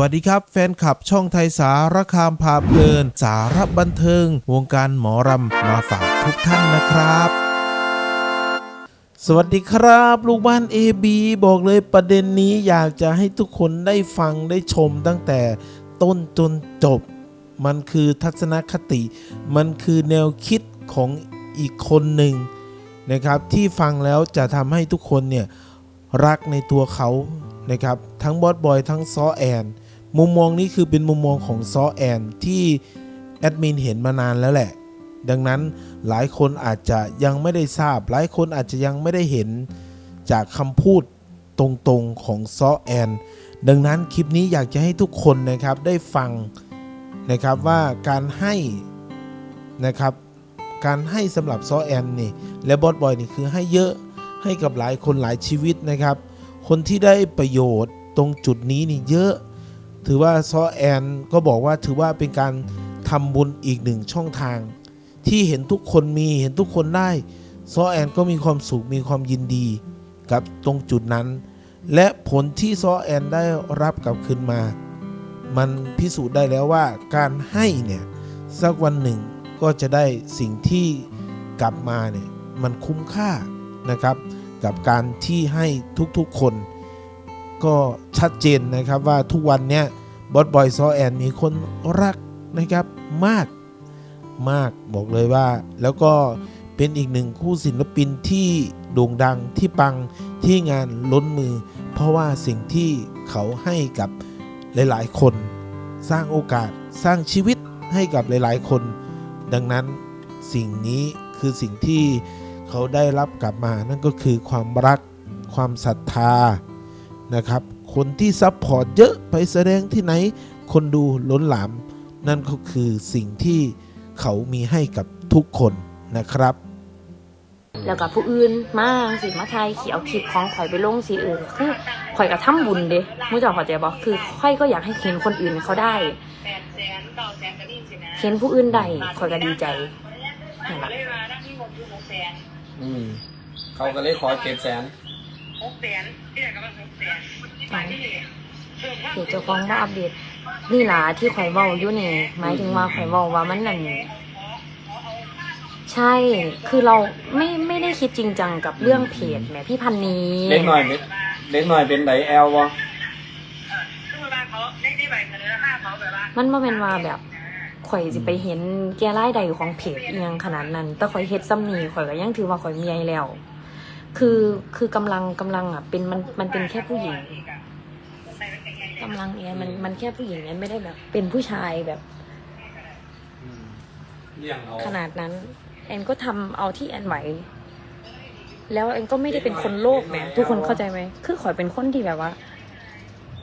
วัสดีครับ แฟนคลับช่องไทยสารคามพาเพลิน สารบันเทิง วงการหมอรำมาฝากทุกท่านนะครับสวัสดีครับ ลูกบ้าน AB บอกเลยประเด็นนี้อยากจะให้ทุกคนได้ฟังได้ชมตั้งแต่ต้นจนจบ มันคือทัศนคติ มันคือแนวคิดของอีกคนหนึ่งนะครับ ที่ฟังแล้วจะทำให้ทุกคนเนี่ย รักในตัวเขานะครับ ทั้งบอสบอยทั้งซอแอน มุมมองนี้คือเป็นมุมมองของซอแอนที่แอดมินเห็นมานานแล้วแหละ ดังนั้นหลายคนอาจจะยังไม่ได้ทราบ หลายคนอาจจะยังไม่ได้เห็นจากคำพูดตรงๆของซอแอน ดังนั้นคลิปนี้อยากจะให้ทุกคนนะครับได้ฟังนะครับว่าการให้นะครับการให้สำหรับซอแอนนี่และบอสบอยนี่คือให้เยอะให้กับหลายคนหลายชีวิตนะครับ คนที่ได้ประโยชน์ตรงจุดนี้นี่เยอะ ถือว่าซอแอนก็บอกว่าถือว่าเป็นการทำบุญอีกหนึ่งช่องทาง ที่เห็นทุกคนมีเห็นทุกคนได้ซอแอนก็มีความสุขมีความยินดีกับตรงจุดนั้น และผลที่ซอแอนได้รับกลับคืนมา มันพิสูจน์ได้แล้วว่าการให้เนี่ยสักวันหนึ่งก็จะได้สิ่งที่กลับมาเนี่ยมันคุ้มค่านะครับ กับการที่ให้ทุกๆคน ก็ชัดเจนนะครับว่าทุกวันเนี้ยบอสบอยซอแอนมีคนรักนะครับมากมากบอกเลยว่า แล้วก็เป็นอีกหนึ่งคู่ศิลปินที่โด่งดังที่ปังที่งานล้นมือ เพราะว่าสิ่งที่เขาให้กับหลาย ๆ คน สร้างโอกาสสร้างชีวิตให้กับหลาย ๆ คน ดังนั้นสิ่งนี้คือสิ่งที่เขาได้รับกลับมานั่นก็คือความรัก ความศรัทธา นะครับ คนที่ซัพพอร์ตเยอะไปแสดงที่ไหน คนดูล้นหลาม นั่นก็คือสิ่งที่เขามีให้กับทุกคนนะครับ แล้วกับผู้อื่นมาสิมาไทยเขียวคลิปของข่อยไปลงสีอื่นคือข่อยกับทำบุญเด้มุ้งจะเข้าใจบอกคือข่อยก็อยากให้เห็นคนอื่นเขาได้แปดแสนเก้าแสนก็นี่สินะเห็นผู้อื่นได้ข่อยก็ดีใจนั่นก็ล่ะเลยมานั่งที่งบอยู่หกแสนอืมเขาก็เลยขอเจ็ดแสนห กแสนที่ไหนก็มาหกแสนมาที่นี่เพิ่มความเดี๋ยวเจ้าของมาอัปเดตนี่ล่ะที่ข่อยเว้าอยู่นี่หมายถึงว่าข่อยเว้าว่ามันนั่นใช่ คือเราไม่ไม่ได้คิดจริงจังกับเรื่องเพจแหมพี่พันนี้ เล็กหน่อยเป็นเล็กหน่อยเป็นไดแอลวะคือเวลาเขาได้ได้ใบเสนอห้าเขาแบบว่ามันบ่แม่นว่าแบบ ข่อยสิไปเห็นแก่รายใดของเพจอิหยังขนาดนั้น แต่ข่อยเฮ็ดซ้ำนี่ข่อยก็ยังถือว่าข่อยมีใหญ่แล้ว คือคือกำลังกำลังอะเป็นมันมันเป็นแค่ผู้หญิงกำลังเนี่ยมันมันแค่ผู้หญิงเนี่ยไม่ได้แบบ เป็นผู้ชายแบบเลี้ยงเอาขนาดนั้น แอนก็ทำเอาที่แอนไหว แล้วแอนก็ไม่ได้เป็นคนโลภแหมทุกคนเข้าใจไหมคือข่อยเป็นคนที่แบบว่า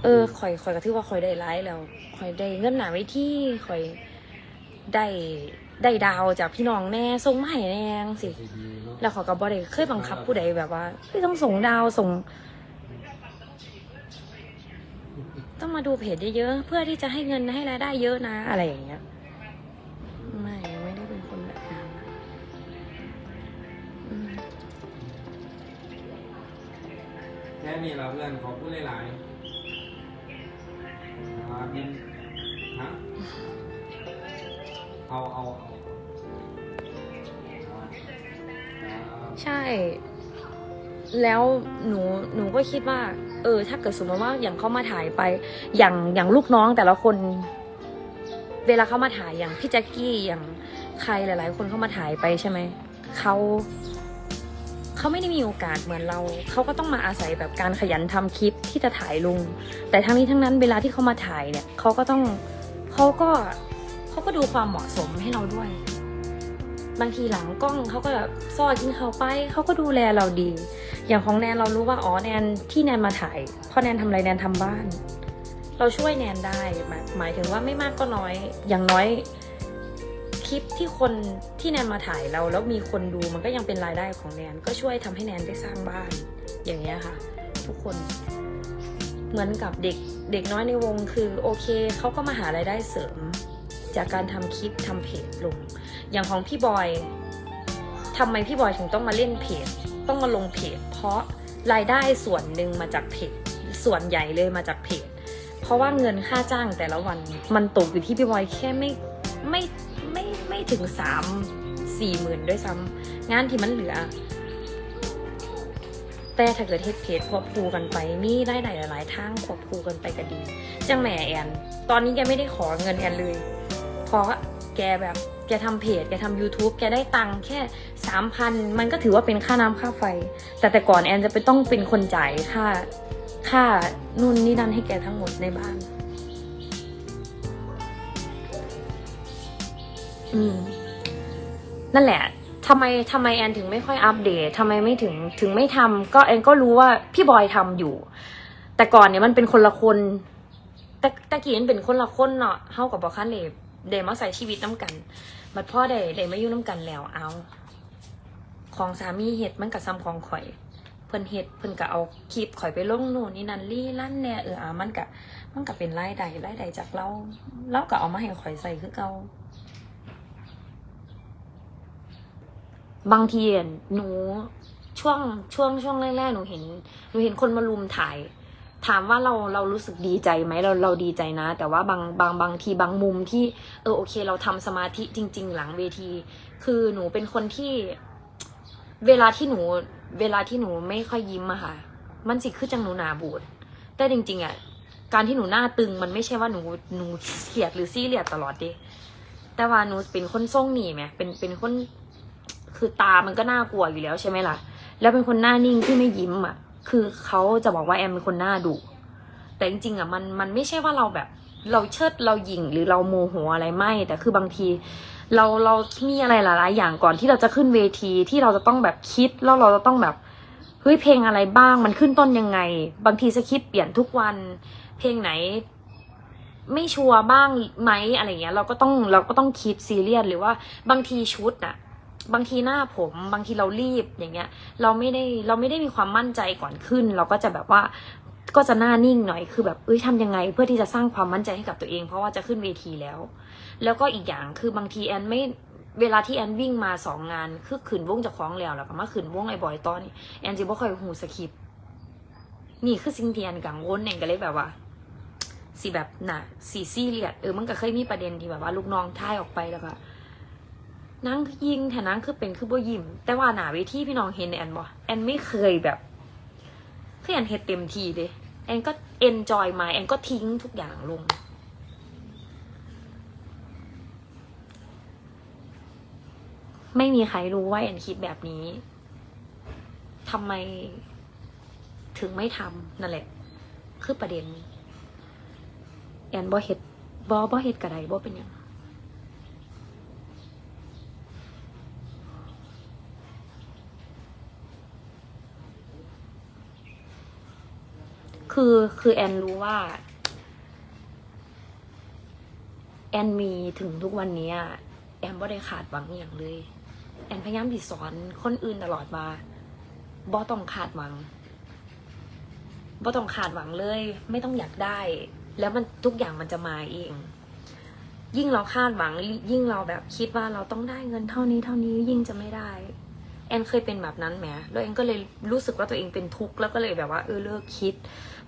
เออข่อยข่อยก็ถือว่าข่อยได้ร้ายแล้วข่อยได้เงินหนาไว้ที่ข่อยได้ ได้ดาวจากพี่น้องแน่ส่งมาให้แน่จังสิ แล้วเขาก็บ่ได้เคยบังคับผู้ใดแบบว่าเฮ้ยต้องส่งดาวส่ง ต้องมาดูเพจเยอะๆเพื่อที่จะให้เงินให้รายได้เยอะนะอะไรอย่างเงี้ยไม่ไม่ได้เป็นคนแบบนั้นอืมแค่นี้เราเพื่อนขอพูดหลายๆอ่าเป็นฮะเอาเอาเอา ใช่ แล้วหนูหนูก็คิดว่า เออ ถ้าเกิดสมมติว่าอย่างเขามาถ่ายไป อย่างอย่างลูกน้องแต่ละคน เวลาเขามาถ่ายอย่างพี่แจ็คกี้อย่างใครหลาย ๆ คนเขามาถ่ายไปใช่ไหมเขาเขาไม่ได้มีโอกาสเหมือนเรา เขาก็ต้องมาอาศัยแบบการขยันทำคลิปที่จะถ่ายลง แต่ทั้งนี้ทั้งนั้นเวลาที่เขามาถ่ายเนี่ยเขาก็ต้องเขาก็เขาก็ดูความเหมาะสมให้เราด้วย บางทีหลังกล้องเขาก็แบบซ่อนกินเขาไปเขาก็ดูแลเราดี อย่างของแนนเรารู้ว่าอ๋อแนนที่แนนมาถ่ายพราะแนนทำอะไรแนนทำบ้าน เราช่วยแนนได้หมายถึงว่าไม่มากก็น้อย อย่างน้อยคลิปที่คนที่แนนมาถ่ายเราแล้วมีคนดูมันก็ยังเป็นรายได้ของแนนก็ช่วยทำให้แนนได้สร้างบ้าน อย่างเงี้ยค่ะ ทุกคนเหมือนกับเด็กเด็กน้อยในวงคือโอเคเขาก็มาหารายได้เสริม จากการทำคลิปทำเพจลง อย่างของพี่บอยทำไมพี่บอยถึงต้องมาเล่นเพจ ต้องมาลงเพจ เพราะรายได้ส่วนหนึ่งมาจากเพจ ส่วนใหญ่เลยมาจากเพจ เพราะว่าเงินค่าจ้างแต่ละวัน มันตกอยู่ที่พี่บอยแค่ไม่ไม่ไม่ไม่ถึงสามสี่หมื่นด้วยซ้ำงานที่มันเหลือ แต่ถ้าเกิดเฮ็ดเพจควบคู่กันไปมีได้หลายหลายทางควบคู่กันไปก็ดี จังแหม่แอน ตอนนี้แกไม่ได้ขอเงินแอนเลย เพราะแกแบบแกทำเพจ แกทำ YouTube แกได้ตังค์แค่สามพันมันก็ถือว่าเป็นค่าน้ำค่าไฟ แต่แต่ก่อนแอนจะไปต้องเป็นคนจ่ายค่าค่านู่นนี่นั่นให้แกทั้งหมดในบ้าน อืม นั่นแหละทำไมทำไมแอนถึงไม่ค่อยอัปเดตทำไมไม่ถึงถึงไม่ทำก็แอนก็รู้ว่าพี่บอยทำอยู่ แต่ก่อนเนี่ยมันเป็นคนละคน แต่แต่กี้มันเป็นคนละคนเนาะเฮากับบอคันเด เดมาใส่ชีวิตน้ำกัน บัดพ่อได้ได้มาอยู่น้ำกันแล้วเอา ของสามีเห็ดมันกับซ้ำของข่อย เพิ่นเฮ็ดเพิ่นก็เอาคลิปข่อยไปลงโน่นนี่นั่นลี่ลั่นแหน่เอออะมันก็มันก็เป็นรายได้รายได้จากเราเราก็เอามาให้ข่อยใส่คือเก่าบางทีอหนูช่วงช่วงช่วงแรกๆหนูเห็นหนูเห็นคนมาลุมถ่าย ถามว่าเราเรารู้สึกดีใจไหมเราเราดีใจนะ แต่ว่าบางบางบางทีบางมุมที่เออโอเค เราทำสมาธิจริง ๆ หลังเวที คือหนูเป็นคนที่ เวลาที่หนู เวลาที่หนูไม่ค่อยยิ้มอะค่ะ มันสิคือจังหนูหนาบูดแต่จริง ๆอะการที่หนูหน้าตึงมันไม่ใช่ว่าหนูหนูเขียดหรือซี่เรียสตลอดดิแต่ว่าหนูเป็นคนทรงหนีไหมเป็นเป็นคนคือตามันก็น่ากลัวอยู่แล้วใช่ไหมล่ะ แล้วเป็นคนหน้านิ่งที่ไม่ยิ้มอะ คือเขาจะบอกว่าแอมเป็นคนหน้าดุแต่จริงๆอะมันมันไม่ใช่ว่าเราแบบ เราเชิดเราหยิ่งหรือเราโมโหอะไรไม่แต่คือบางที เราเรามีอะไรหลาย ๆ อย่างก่อนที่เราจะขึ้นเวทีที่เราจะต้องแบบคิดแล้วเราจะต้องแบบเฮ้ยเพลงอะไรบ้างมันขึ้นต้นยังไง บางทีสคริปต์เปลี่ยนทุกวัน เพลงไหน ไม่ชัวร์บ้างไหมอะไรเงี้ย เราก็ต้องเราก็ต้องคิดซีเรียสหรือว่าบางทีชุดน่ะ บางทีหน้าผมบางทีเรารีบอย่างเงี้ย เราไม่ได้เราไม่ได้มีความมั่นใจก่อนขึ้น เราก็จะแบบว่าก็จะหน้านิ่งหน่อยคือแบบเอ้ยทำยังไง เพื่อที่จะสร้างความมั่นใจให้กับตัวเอง เพราะว่าจะขึ้นเวทีแล้ว แล้วก็อีกอย่างคือบางทีแอนไม่เวลาที่แอนวิ่งมาสองงานคือขืนวงจากของแล้วแล้วก็มาขืนวงไอ้บอยตอนนี้แอนจิบ่ค่อยหูสคริปนี่คือสิ่งที่แอนกังวลแอนก็เลยแบบว่าสีแบบน่ะสีซี่เรียสเออมันก็เคยมีประเด็นที่แบบว่าลูกน้องท่ายออกไปแล้วก็ นางยิงแต่นางคือเป็นคือบ่ยิ้มแต่ว่าหนาเวทีพี่น้องเห็นแอนบ่แอนไม่เคยแบบคือแอนเฮ็ดเต็มทีเด้แอนก็เอนจอยมาแอนก็ทิ้งทุกอย่างลง ไม่มีใครรู้ว่าแอนคิดแบบนี้ทำไมถึงไม่ทำนั่นแหละ คือประเด็น แอนบ่เฮ็ดบ่บ่เฮ็ดกระไดบ่เป็นยัง คือคือแอนรู้ว่า แอนมีถึงทุกวันนี้อะแอนบ่ได้ขาดหวังอย่างเลย แอนพยายามติสอนคนอื่นตลอดมาบ่ต้องขาดหวังบ่ต้องขาดหวังเลย ไม่ต้องอยากได้ แล้วมันทุกอย่างมันจะมาเอง ยิ่งเราคาดหวัง ยิ่งเราแบบคิดว่าเราต้องได้เงินเท่านี้เท่านี้ยิ่งจะไม่ได้ แอนเคยเป็นแบบนั้นแหมแล้วแอนก็เลยรู้สึกว่าตัวเองเป็นทุกข์แล้วก็เลยแบบว่าเออเลิกคิด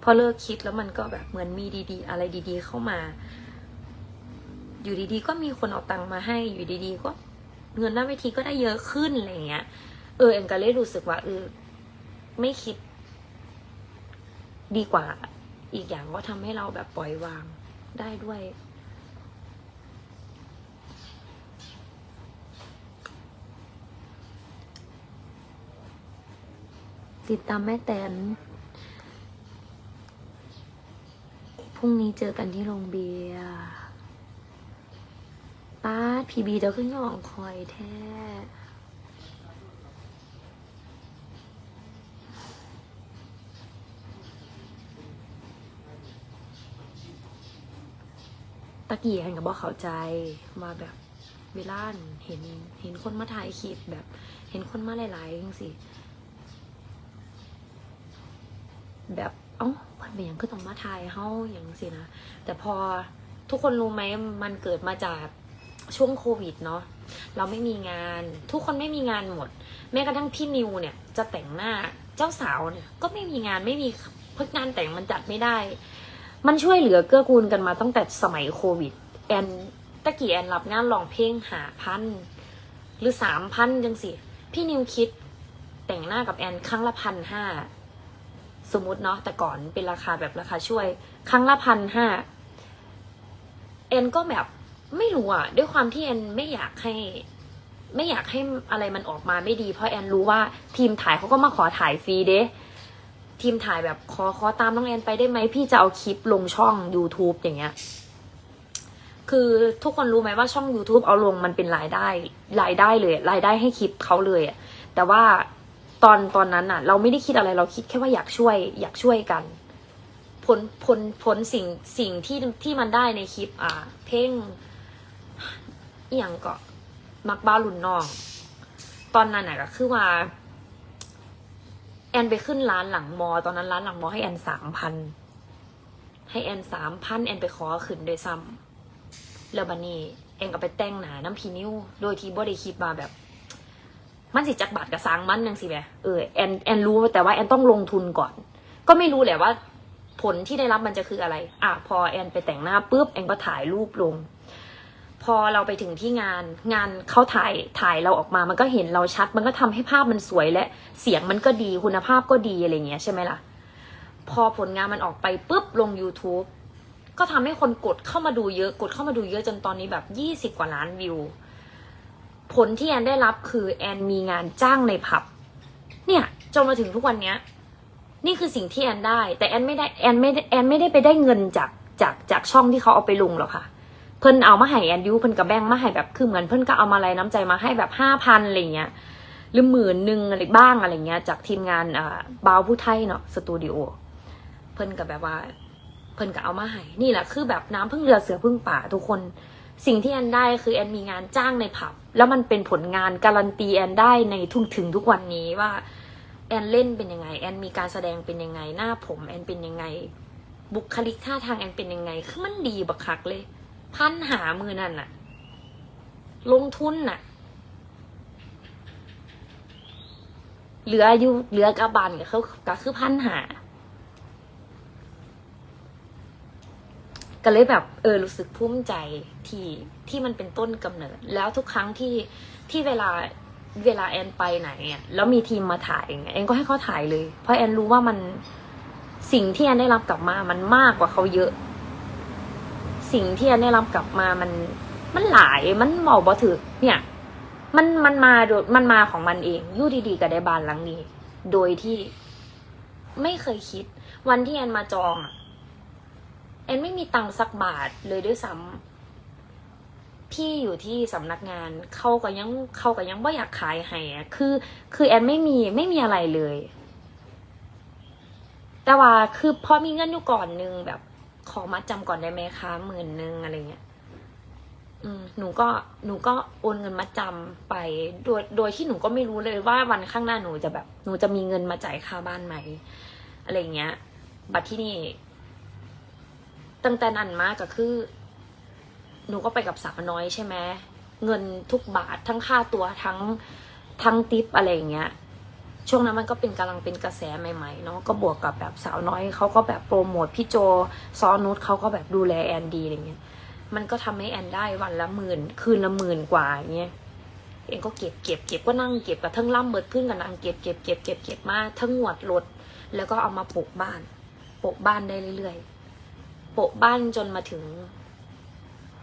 พอเลิกคิดแล้วมันก็แบบเหมือนมีดีๆ อะไรดีๆ เข้ามา อยู่ดีๆ ก็มีคนเอาตังค์มาให้อยู่ดีๆ ก็เงินหน้าเวทีก็ได้เยอะขึ้นอะไรเงี้ย เออแอนก็เลยรู้สึกว่าเออไม่คิด ดีกว่า อีกอย่างก็ทำให้เราแบบปล่อยวางได้ด้วยติดตามแม่แตน พ รุ่งนี้เจอกันที่โรงเบียร์ป้าพีบีเดี๋ยวขึ้นหองคอยแท้ตะกี้แอนก็บบอกเข้าใจว่าแบบเวลาเห็นเห็นคนมาถ่ายคลิปแบบ เห็นคนมาหลายๆจังสิแบบ เป็นหยังคือต้องมาถ่ายเฮาอย่างสินะ แต่พอทุกคนรู้ไหมมันเกิดมาจากช่วงโควิดเนาะเราไม่มีงาน ทุกคนไม่มีงานหมด แม้กระทั่งพี่นิวเนี่ย จะแต่งหน้าเจ้าสาวเนี่ย ก็ไม่มีงานไม่มีเพราะงานแต่งมันจัดไม่ได้ มันช่วยเหลือเกื้อกูลกันมาตั้งแต่สมัยโควิด แอนตะกี้แอนรับงานร้องเพลงหาพันหรือสามพันจังสิ พี่นิวคิดแต่งหน้ากับแอนครั้งละพันห้า สมมติเนาะแต่ก่อนเป็นราคาแบบราคาช่วย ครั้งละพันห้าแอนก็แบบไม่รู้อะด้วยความที่แอนไม่อยากให้ ไม่อยากให้อะไรมันออกมาไม่ดีเพราะแอนรู้ว่าทีมถ่ายเขาก็มาขอถ่ายฟรีเด้ทีมถ่ายแบบขอขอตามน้องแอนไปได้ไหมพี่จะเอาคลิปลงช่อง YouTube อย่างเงี้ย คือทุกคนรู้ไหมว่าช่อง YouTube เอาลงมันเป็นรายได้ รายได้เลย รายได้ให้คลิปเขาเลยอะแต่ว่า ตอนตอนนั้นอะเราไม่ได้คิดอะไรเราคิดแค่ว่าอยากช่วย อยากช่วยกัน ผลผลผลสิ่งสิ่งที่ที่มันได้ในคลิป อ่า เพ่งเอหย่างก็มักบ้าลุนนอง ตอนนั้นน่ะก็คือว่า แอนไปขึ้นร้านหลังมอ ตอนนั้นร้านหลังมอให้แอนสามพันให้แอนสามพันแอนไปขอขึ้นด้วยซ้ำแล้วบันนี้แอนก็ไปแต่งหนาน้ำพีนิ้วโดยที่บ่ได้คิดมาแบบ มันสิจักบาทกับสร้างมันยังสิแหมเออแอนแอนรู้แต่ว่าแอนต้องลงทุนก่อน ก็ไม่รู้แหละว่า ผลที่ได้รับมันจะคืออะไร อะพอแอนไปแต่งหน้าปุ๊บแอนก็ถ่ายรูปลง พอเราไปถึงที่งานงานเขาถ่ายถ่ายเราออกมามันก็เห็นเราชัด มันก็ทำให้ภาพมันสวยและเสียงมันก็ดีคุณภาพก็ดีอะไรเงี้ยใช่ไหมล่ะ พอผลงานมันออกไปปุ๊บลง YouTube ก็ทำให้คนกดเข้ามาดูเยอะกดเข้ามาดูเยอะจนตอนนี้แบบยี่สิบกว่าล้านวิว ผลที่แอนได้รับคือแอนมีงานจ้างในผับ เนี่ยจนมาถึงทุกวันเนี้ย นี่คือสิ่งที่แอนได้ แต่แอนไม่ได้แอนไม่ได้แอนไม่ได้ไปได้เงินจากจากจากช่องที่เขาเอาไปลงหรอกค่ะ เพิ่นเอามาให้แอนยูเพิ่นกับแบงมาให้แบบคือเหมือนเพิ่นก็เอามาอะไรน้ำใจมาให้แบบห้าพันอะไรเงี้ยหรือหมื่นหนึ่งอะไรบ้างอะไรเงี้ย จากทีมงานอ่าบาวผู้ไทยเนาะสตูดิโอเพิ่นกับแบบว่า เพิ่นก็เอามาให้นี่แหละคือแบบน้ำพึ่งเรือเสือพึ่งป่าทุกคน สิ่งที่แอนได้คือแอนมีงานจ้างในผับ แล้วมันเป็นผลงานการันตีแอนได้ในทุกถึงทุกวันนี้ว่า แอนเล่นเป็นยังไง แอนมีการแสดงเป็นยังไง หน้าผมแอนเป็นยังไง บุคลิกท่าทางแอนเป็นยังไง คือมันดีบักคักเลย พันหามือนั่นน่ะ ลงทุนน่ะ เหลืออยู่เหลือกระบันกับเขาก็คือพันหาก็เลยแบบ เออรู้สึกภูมิใจที่ ที่มันเป็นต้นกำเนิด แล้วทุกครั้งที่ที่เวลาเวลาแอนไปไหนอะแล้วมีทีมมาถ่ายอย่างเงี้ยแอนก็ให้เขาถ่ายเลย เพราะแอนรู้ว่ามันสิ่งที่แอนได้รับกลับมา มันมากกว่าเขาเยอะ สิ่งที่แอนได้รับกลับมามันมันหลายมันเหมาบ่ถือเนี่ย มันมันมาโดยมันมาของมันเองอยู่ดีๆก็ได้บานหลังนี้ โดยที่ไม่เคยคิด วันที่แอนมาจองอะแอนไม่มีตังค์สักบาทเลยด้วยซ้ำ พี่อยู่ที่สำนักงานเขาก็ยังเขาก็ยังไม่อยากขายให้คือ คือแอนไม่มีไม่มีอะไรเลย แต่ว่าคือพอมีเงินอยู่ก่อนนึงแบบขอมาจำก่อนได้ไหมคะหมื่นนึงอะไรเงี้ยอืมหนูก็หนูก็โอนเงินมาจำไปโดยโดยที่หนูก็ไม่รู้เลยว่าวันข้างหน้าหนูจะแบบ หนูจะมีเงินมาจ่ายค่าบ้านไหมอะไรเงี้ย บัตรที่นี่ตั้งแต่นั้นมาก็คือ หนูก็ไปกับสาวน้อยใช่ไหมเงินทุกบาททั้งค่าตัวทั้งทั้งติปอะไรอย่างเงี้ยช่วงนั้นมันก็เป็นกำลังเป็นกระแสใหม่ๆเนาะก็บวกกับแบบสาวน้อยเขาก็แบบโปรโมทพี่โจซอนุชเขาก็แบบดูแลแอนดีอะไรเงี้ยมันก็ทำให้แอนได้วันละหมื่นคืนละหมื่นกว่าอย่างเงี้ยเองก็เก็บเก็บเก็บก็นั่งเก็บกับทั้งล่ำเบิดขึ้นกับนางเก็บเก็บเก็บเก็บเก็บมาทั้งหวดรถแล้วก็เอามาปลูกบ้านโปะบ้านได้เรื่อยๆโปะบ้านจนมาถึง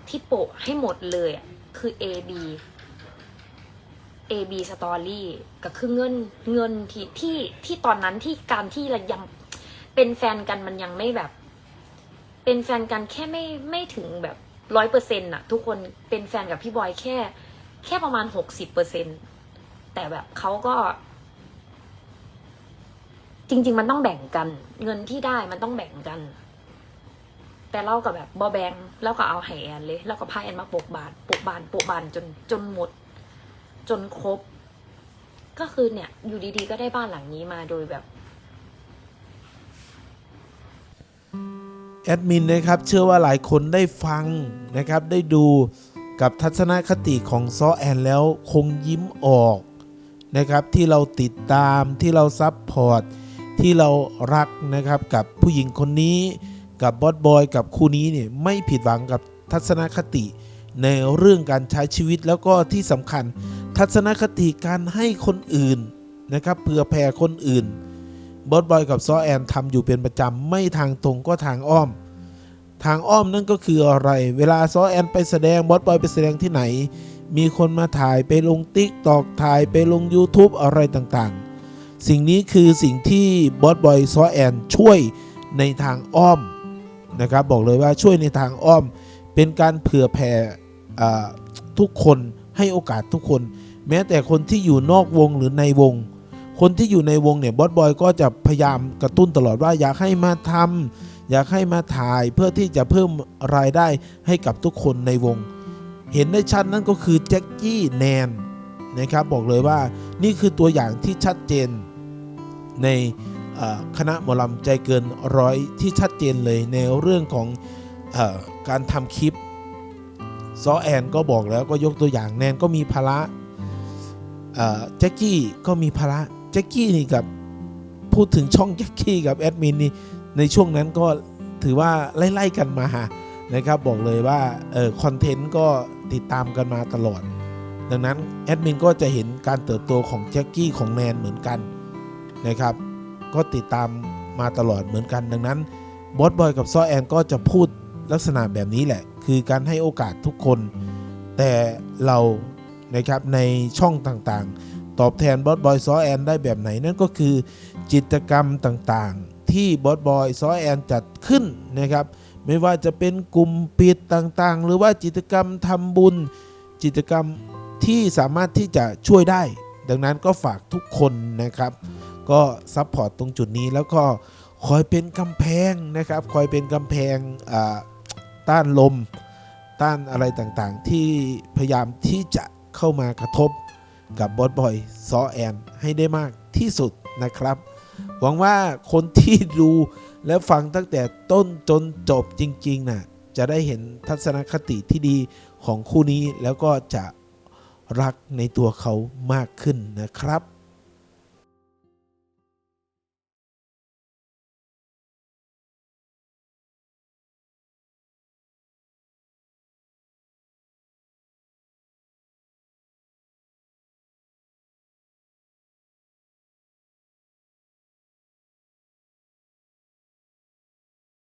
ที่โปะให้หมดเลยอะคือ A B A B Story ก็คือเงินเงินที่ที่ที่ตอนนั้นที่การที่เรายังเป็นแฟนกันมันยังไม่แบบ เป็นแฟนกันแค่ไม่ไม่ถึงแบบร้อยเปอร์เซ็นต์ะทุกคนเป็นแฟนกับพี่บอยแค่ แค่ประมาณหกสิบเปอร์เซ็นแต่แบบเขาก็ จริง ๆ มันต้องแบ่งกัน เงินที่ได้มันต้องแบ่งกัน แต่เรากับแบบบอแบงแล้วก็เอาไห้แอนเลยแล้วก็พาแอนมาโปกบานปกบานโปกบานจนจนหมด จนครบ ก็คือเนี่ย อยู่ดีๆ ก็ได้บ้านหลังนี้มาโดยแบบแอดมินนะครับเชื่อว่าหลายคนได้ฟังนะครับได้ดูกับทัศนคติของซอแอนแล้วคงยิ้มออกนะครับที่เราติดตามที่เราซับพอร์ตที่เรารักนะครับกับผู้หญิงคนนี้ กับบอสบอยกับคู่นี้เนี่ยไม่ผิดหวังกับทัศนคติในเรื่องการใช้ชีวิตแล้วก็ที่สำคัญ ทัศนคติการให้คนอื่นนะครับเผื่อแผ่คนอื่นบอสบอยกับซอแอนทำอยู่เป็นประจำไม่ทางตรงก็ทางอ้อม ทางอ้อมนั่นก็คืออะไร เวลาซอแอนไปแสดงบอสบอยไปแสดงที่ไหน มีคนมาถ่ายไปลงติ๊กตอกถ่ายไปลง YouTube อะไรต่างๆ สิ่งนี้คือสิ่งที่บอสบอยซอแอนช่วยในทางอ้อม นะครับบอกเลยว่าช่วยในทางอ้อมเป็นการเผื่อแผ่ทุกคนให้โอกาสทุกคน แม้แต่คนที่อยู่นอกวงหรือในวง คนที่อยู่ในวงเนี่ยบอสบอยก็จะพยายามกระตุ้นตลอดว่าอยากให้มาทำอยากให้มาถ่ายเพื่อที่จะเพิ่มรายได้ให้กับทุกคนในวง เห็นได้ชัดนั่นก็คือแจ็คกี้แนนนะครับบอกเลยว่านี่คือตัวอย่างที่ชัดเจนใน คณะหมอลำใจเกินร้อยที่ชัดเจนเลยในเรื่องของอการทำคลิปซอแอนก็บอกแล้วก็ยกตัวอย่างแนนก็มีภาระแจ็คกี้ก็มีภาระแจ็คกี้นี่กับพูดถึงช่องแจ็คกี้กับแอดมินนี่ในช่วงนั้นก็ถือว่าไล่ๆกันมานะครับบอกเลยว่าเออคอนเทนต์ก็ติดตามกันมาตลอด ดังนั้นแอดมินก็จะเห็นการเติบโตของแจ็คกี้ของแนนเหมือนกันนะครับ ก็ติดตามมาตลอดเหมือนกัน ดังนั้นบอสบอยกับซอแอนก็จะพูดลักษณะแบบนี้แหละ คือการให้โอกาสทุกคน แต่เรานะครับในช่องต่างๆ ตอบแทนบอสบอยซอแอนได้แบบไหนนั่นก็คือจิตกรรมต่างๆ ที่บอสบอยซอแอนจัดขึ้นนะครับ ไม่ว่าจะเป็นกลุ่มปิดต่างๆ หรือว่าจิตกรรมทำบุญ จิตกรรมที่สามารถที่จะช่วยได้ ดังนั้นก็ฝากทุกคนนะครับ ก็ซัพพอร์ตตรงจุดนี้แล้วก็คอยเป็นกำแพงนะครับคอยเป็นกำแพงต้านลม ต้านอะไรต่างๆ ที่พยายามที่จะเข้ามากระทบกับบอสบอยซอแอนให้ได้มากที่สุดนะครับ หวังว่าคนที่ดูและฟังตั้งแต่ต้นจนจบจริงๆนะ่ะจะได้เห็นทัศนคติที่ดีของคู่นี้แล้วก็จะรักในตัวเขามากขึ้นนะครับ